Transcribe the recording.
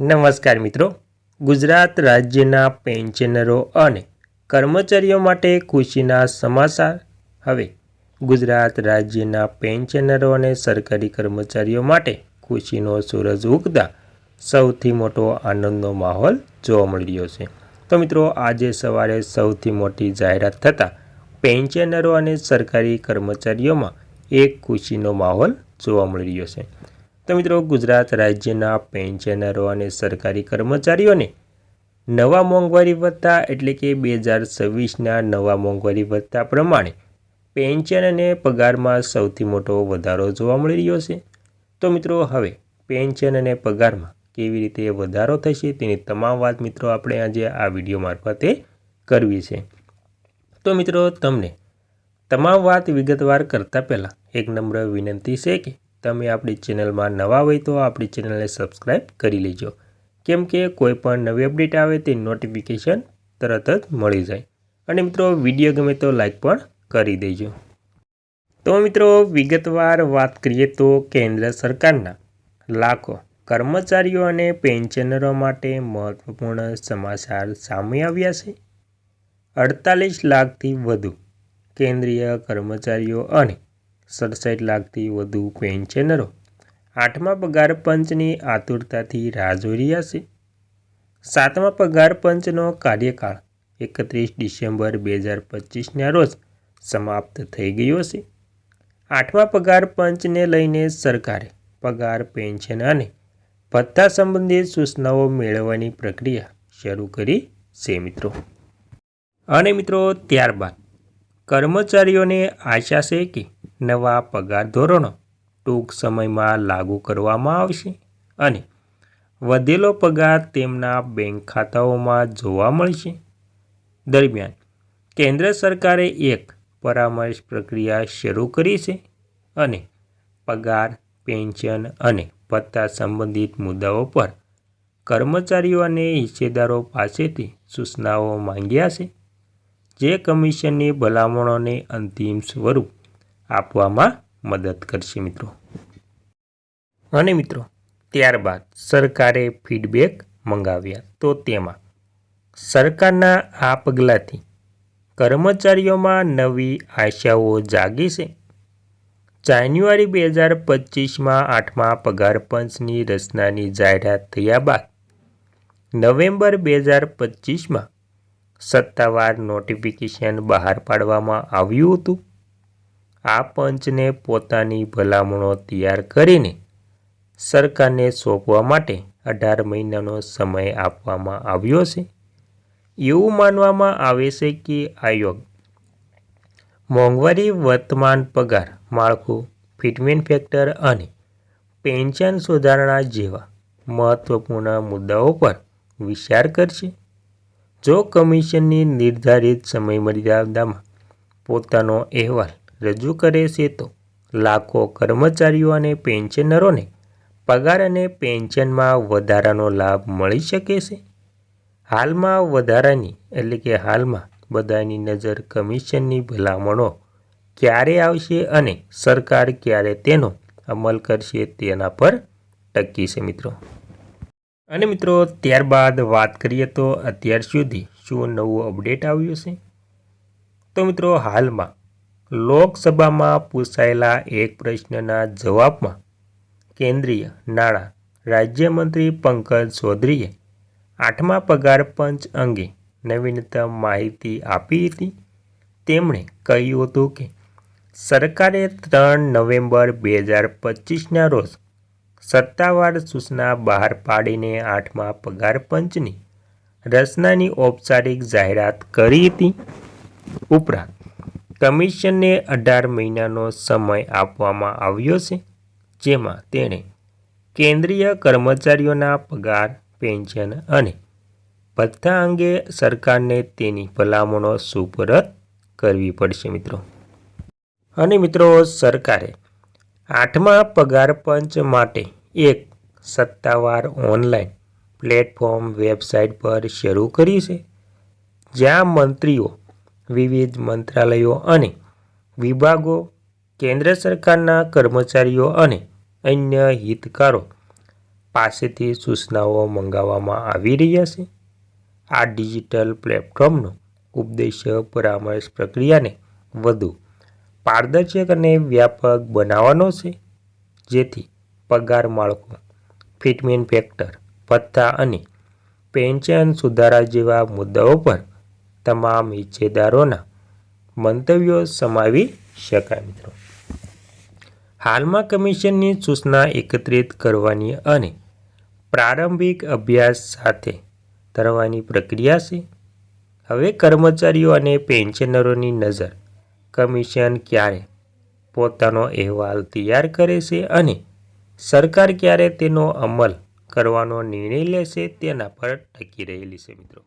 નમસ્કાર મિત્રો. ગુજરાત રાજ્યના પેન્શનરો અને કર્મચારીઓ માટે ખુશીના સમાચાર. હવે ગુજરાત રાજ્યના પેન્શનરો અને સરકારી કર્મચારીઓ માટે ખુશીનો સૂરજ ઉગતા સૌથી મોટો આનંદનો માહોલ જોવા મળી રહ્યો છે. તો મિત્રો, આજે સવારે સૌથી મોટી જાહેરાત થતાં પેન્શનરો અને સરકારી કર્મચારીઓમાં એક ખુશીનો માહોલ જોવા મળી રહ્યો છે. તો મિત્રો ગુજરાત રાજ્યના પેન્શનરો અને સરકારી કર્મચારીઓને નવા મોંઘવારી ભથ્થા એટલે કે બે હજાર છવ્વીસના નવા મોંઘવારી ભથ્થા પ્રમાણે પેન્શન અને પગારમાં સૌથી મોટો વધારો જોવા મળી રહ્યો છે. તો મિત્રો હવે પેન્શન અને પગારમાં કેવી રીતે વધારો થશે તેની તમામ વાત મિત્રો આપણે આજે આ વીડિયો મારફતે કરવી છે. તો મિત્રો તમને તમામ વાત વિગતવાર કરતાં પહેલાં એક નમ્ર વિનંતી છે કે તમે આપણી ચેનલમાં નવા હોય તો આપણી ચેનલને સબસ્ક્રાઈબ કરી લેજો. કેમ કે કોઈ પણ નવી અપડેટ આવે તે નોટિફિકેશન તરત જ મળી જાય. અને મિત્રો વીડિયો ગમે તો લાઈક પણ કરી દેજો. તો મિત્રો, વિગતવાર વાત કરીએ તો કેન્દ્ર સરકારના લાખો કર્મચારીઓ અને પેન્શનરો માટે મહત્વપૂર્ણ સમાચાર સામે આવ્યા છે. અડતાલીસ લાખથી વધુ કેન્દ્રીય કર્મચારીઓ અને સડસઠ લાખથી વધુ પેન્શનરો. આઠમા પગાર પંચની આતુરતાથી રાહ જોઈ રહ્યા છે. સાતમા પગાર પંચનો કાર્યકાળ એકત્રીસ ડિસેમ્બર બે હજાર પચીસના રોજ સમાપ્ત થઈ ગયો છે. આઠમા પગાર પંચને લઈને સરકારે પગાર પેન્શન અને ભથ્થા સંબંધિત સૂચનાઓ મેળવવાની પ્રક્રિયા શરૂ કરી છે મિત્રો. અને મિત્રો, ત્યારબાદ કર્મચારીઓને આશા છે કે નવા પગાર ધોરણો ટૂંક સમયમાં લાગુ કરવામાં આવશે અને વધેલો પગાર તેમના બેંક ખાતાઓમાં જોવા મળશે. દરમિયાન, કેન્દ્ર સરકારે એક પરામર્શ પ્રક્રિયા શરૂ કરી છે અને પગાર, પેન્શન અને ભત્તા સંબંધિત મુદ્દાઓ પર કર્મચારીઓ અને હિસ્સેદારો પાસેથી સૂચનાઓ માંગ્યા છે. જે કમિશનની ભલામણોને અંતિમ સ્વરૂપ આપવામાં મદદ કરશે મિત્રો. અને મિત્રો, ત્યારબાદ સરકારે ફીડબેક મંગાવ્યા. તો તેમાં, સરકારના આ પગલાંથી કર્મચારીઓમાં નવી આશાઓ જાગી છે. જાન્યુઆરી બે હજાર પચીસમાં આઠમા પગાર પંચની રચનાની જાહેરાત થયા બાદ નવેમ્બર બે હજાર પચીસમાં સત્તાવાર નોટિફિકેશન બહાર પાડવામાં આવ્યું હતું. આ પંચને પોતાની ભલામણો તૈયાર કરીને સરકારને સોંપવા માટે અઢાર મહિનાનો સમય આપવામાં આવ્યો છે. એવું માનવામાં આવે છે કે આયોગ મોંઘવારી, વર્તમાન પગાર, માળખું ફિટમેન્ટ ફેક્ટર અને પેન્શન સુધારણા જેવા મહત્વપૂર્ણ મુદ્દાઓ પર વિચાર કરશે. જો કમિશનની નિર્ધારિત સમયમર્યાદામાં પોતાનો અહેવાલ રજૂ કરે છે તો લાખો કર્મચારીઓ અને પેન્શનરોને પગાર અને પેન્શનમાં વધારાનો લાભ મળી શકે છે. હાલમાં વધારાની, એટલે કે હાલમાં બધાની નજર કમિશનની ભલામણો ક્યારે આવશે અને સરકાર ક્યારે તેનો અમલ કરશે તેના પર ટકી છે મિત્રો. અને મિત્રો, ત્યારબાદ વાત કરીએ તો અત્યાર સુધી શું નવું અપડેટ આવ્યું છે તો મિત્રો, હાલમાં લોકસભામાં પૂછાયેલા એક પ્રશ્નના જવાબમાં કેન્દ્રીય નાણાં રાજ્યમંત્રી પંકજ ચૌધરીએ આઠમા પગાર પંચ અંગે નવીનતમ માહિતી આપી હતી. તેમણે કહ્યું હતું કે સરકારે ત્રણ નવેમ્બર બે હજાર પચીસના રોજ સત્તાવાર સૂચના બહાર પાડીને આઠમા પગાર પંચની રચનાની ઔપચારિક જાહેરાત કરી હતી. ઉપરાંત કમિશનને અઢાર મહિનાનો સમય આપવામાં આવ્યો છે, જેમાં તેણે કેન્દ્રીય કર્મચારીઓના પગાર, પેન્શન અને ભથ્થા અંગે સરકારને તેની ભલામણો સુપરત કરવી પડશે મિત્રો. અને મિત્રો, સરકારે આઠમા પગાર પંચ માટે એક સત્તાવાર ઓનલાઈન પ્લેટફોર્મ વેબસાઇટ પર શરૂ કરી છે, જ્યાં મંત્રીઓ, વિવિધ મંત્રાલયો અને વિભાગો, કેન્દ્ર સરકારના કર્મચારીઓ અને અન્ય હિતકારો પાસેથી સૂચનાઓ મંગાવવામાં આવી રહ્યા છે. આ ડિજિટલ પ્લેટફોર્મનો ઉપદેશ પરામર્શ પ્રક્રિયાને વધુ પારદર્શક અને વ્યાપક બનાવવાનો છે, જેથી પગાર માળખું ફિટમેન ફેક્ટર ભથ્થા અને પેન્શન સુધારા જેવા મુદ્દાઓ પર તમામ હિસ્સેદારોના મંતવ્યો સમાવી શકાય મિત્રો. હાલમાં કમિશનની સૂચના એકત્રિત કરવાની અને પ્રારંભિક અભ્યાસ સાથે કરવાની પ્રક્રિયા છે. હવે કર્મચારીઓ અને પેન્શનરોની નજર કમિશન ક્યારે પોતાનો અહેવાલ તૈયાર કરે છે અને સરકાર ક્યારે તેનો અમલ કરવાનો નિર્ણય લેશે તેના પર ટકી રહેલી છે મિત્રો.